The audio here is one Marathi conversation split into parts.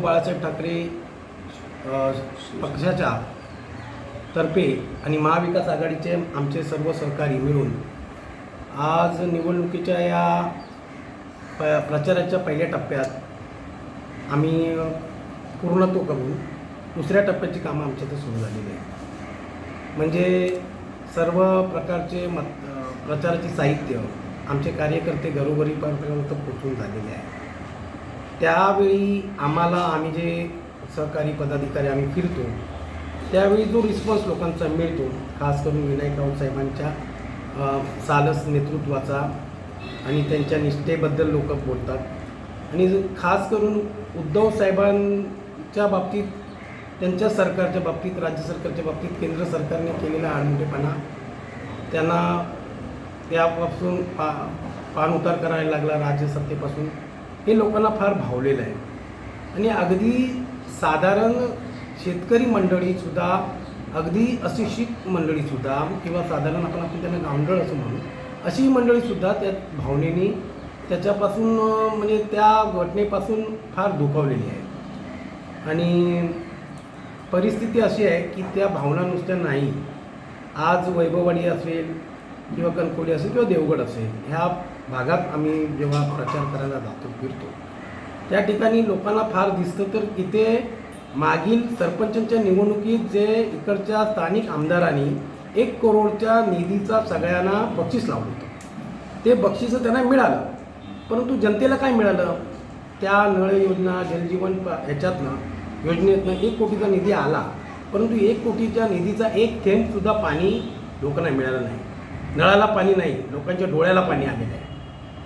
बाळासाहेब ठाकरे पक्षाच्या तर्फे आणि महाविकास आघाडीचे आमचे सर्व सहकारी मिळून आज निवडणुकीच्या या प प्रचाराच्या पहिल्या टप्प्यात आम्ही पूर्णत्व करून दुसऱ्या टप्प्याची कामं आमच्या इथं सुरू झालेली आहे म्हणजे सर्व प्रकारचे मत प्रचाराचे साहित्य आमचे कार्यकर्ते घरोघरी पर्यंत पोचून झालेले आहे. त्यावेळी आम्हाला आम्ही जे सहकारी पदाधिकारी आम्ही फिरतो त्यावेळी जो रिस्पॉन्स लोकांचा मिळतो खास करून विनायक राऊत साहेबांच्या सालस नेतृत्वाचा आणि त्यांच्या निष्ठेबद्दल लोक बोलतात. आणि खास करून उद्धव साहेबांच्या बाबतीत त्यांच्या सरकारच्या बाबतीत राज्य सरकारच्या बाबतीत केंद्र सरकारने केलेला आडमुठेपणा त्यांना त्यापासून पा पाणउतार करायला लागला राज्य सत्तेपासून. हे लोकांना फार भावलेलं आहे. आणि अगदी साधारण शेतकरी मंडळीसुद्धा अगदी अशिक्षित मंडळीसुद्धा किंवा साधारण आपण आपण त्यांना गावंडळ असं म्हणू अशी मंडळीसुद्धा त्या भावनेने त्याच्यापासून म्हणजे त्या घटनेपासून फार दुखावलेली आहे. आणि परिस्थिती अशी आहे की त्या भावना नुसत्या नाही. आज वैभववाडी असेल किंवा कणकोली असेल किंवा देवगड असेल ह्या भागात आम्ही जेव्हा प्रचार करायला जातो फिरतो त्या ठिकाणी लोकांना फार दिसतं. तर इथे मागील सरपंचांच्या निवडणुकीत जे इकडच्या स्थानिक आमदारांनी एक करोडच्या निधीचा सगळ्यांना बक्षीस लावलं होतं. ते बक्षीसं त्यांना मिळालं. परंतु जनतेला काय मिळालं? त्या नळ योजना जलजीवन ह्याच्यातनं योजनेतनं एक कोटीचा निधी आला. परंतु एक कोटीच्या निधीचा एक थेंबसुद्धा पाणी लोकांना मिळालं नाही. नळाला पाणी नाही लोकांच्या डोळ्याला पाणी आलेलं आहे.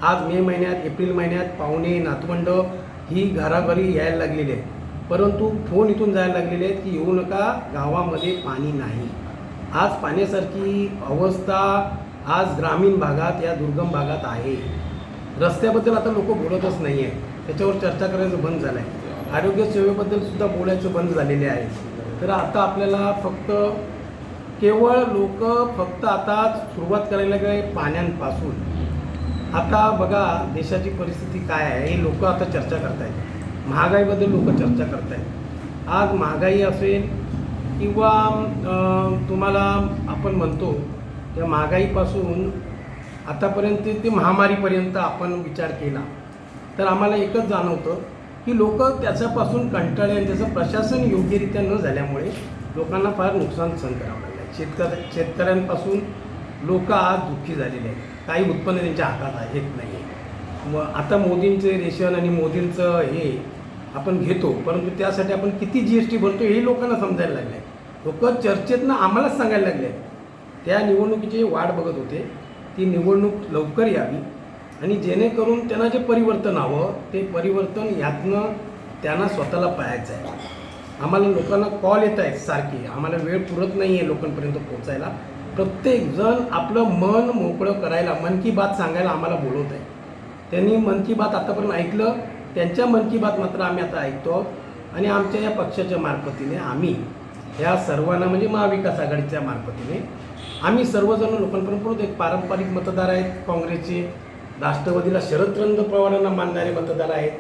आज मे महिन्यात एप्रिल महिन्यात पाहुणे नातवंड ही घराघरी यायला लागलेली आहे परंतु फोन इथून जायला लागलेले आहेत की येऊ नका गावामध्ये पाणी नाही. आज पाण्यासारखी अवस्था आज ग्रामीण भागात या दुर्गम भागात आहे. रस्त्याबद्दल आता लोक बोलतच नाही आहे त्याच्यावर चर्चा करायचं बंद झालं आहे आरोग्य सेवेबद्दल सुद्धा बोलायचं बंद झालेले आहे. तर आता आपल्याला फक्त केवळ लोक फक्त आता सुरुवात करायला काय पाण्यांपासून. आता बघा देशाची परिस्थिती काय आहे? हे लोक आता चर्चा करतायत. महागाईबद्दल लोक चर्चा करतायत. आज महागाई असेल किंवा तुम्हाला आपण म्हणतो त्या महागाईपासून आतापर्यंत ते महामारीपर्यंत आपण विचार केला. तर आम्हाला एकच जाणवतं की लोक त्याच्यापासून कंटाळे आणि त्याचं प्रशासन योग्यरित्या न झाल्यामुळे लोकांना फार नुकसान सहन करावं लागतं शेतकऱ्या शेतकऱ्यांपासून लोक आज दुःखी झालेले आहेत. काही उत्पन्न त्यांच्या हातात येत नाही. मग आता मोदींचे रेशन आणि मोदींचं हे आपण घेतो परंतु त्यासाठी आपण किती जी एस टी भरतो हे लोकांना समजायला लागले लोक चर्चेतनं आम्हालाच सांगायला लागले आहेत त्या निवडणुकीची वाट बघत होते. ती निवडणूक लवकर यावी आणि जेणेकरून त्यांना जे परिवर्तन हवं ते परिवर्तन यातनं त्यांना स्वतःला पाहायचं आहे. आम्हाला लोकांना कॉल येत आहेत सारखे. आम्हाला वेळ पुरत नाही आहे लोकांपर्यंत पोहोचायला. प्रत्येकजण आपलं मन मोकळं करायला मन की बात सांगायला आम्हाला बोलवत आहे त्यांनी मन की बात आतापर्यंत ऐकलं. त्यांच्या मन की बात मात्र आम्ही आता ऐकतो. आणि आमच्या या पक्षाच्या मार्फतीने आम्ही ह्या सर्वांना म्हणजे महाविकास आघाडीच्या मार्फतीने आम्ही सर्वजण लोकांपर्यंत पोहोचतो एक पारंपरिक मतदार आहेत काँग्रेसचे. राष्ट्रवादीला शरदचंद्र पवारांना मानणारे मतदार आहेत.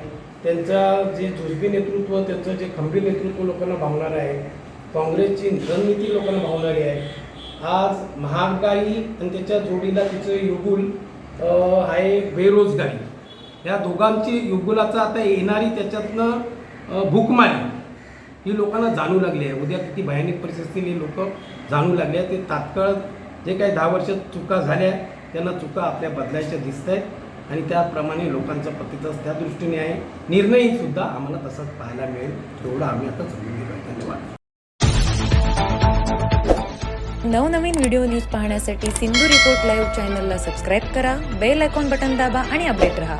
त्यांचा जे झुजबी नेतृत्व त्यांचं जे खंबीर नेतृत्व लोकांना भावणारं आहे काँग्रेसची रणनीती लोकांना भावणारी आहे आज महागाई आणि त्याच्या जोडीला तिचं युगुल आहे बेरोजगारी. या दोघांची युगुलाचा आता येणारी त्याच्यातनं भूकमारी ही लोकांना जाणू लागली आहे. उद्या किती भयानक परिस्थितीने लोक जाणू लागले आहे ते तात्काळ जे काही दहा वर्षात चुका झाल्या त्यांना चुका आपल्या बदलायच्या दिसत आहेत. आणि त्याप्रमाणे लोकांचा प्रतिसाद त्या दृष्टीने आहे. निर्णयसुद्धा आम्हाला तसाच पाहायला मिळेल. एवढं आम्ही आता समजून घेतो धन्यवाद. नवनवीन व्हिडिओ न्यूज पाहण्यासाठी सिंधू रिपोर्ट लाईव्ह चॅनलला सबस्क्राईब करा बेल आयकॉन बटन दाबा आणि अपडेट रहा.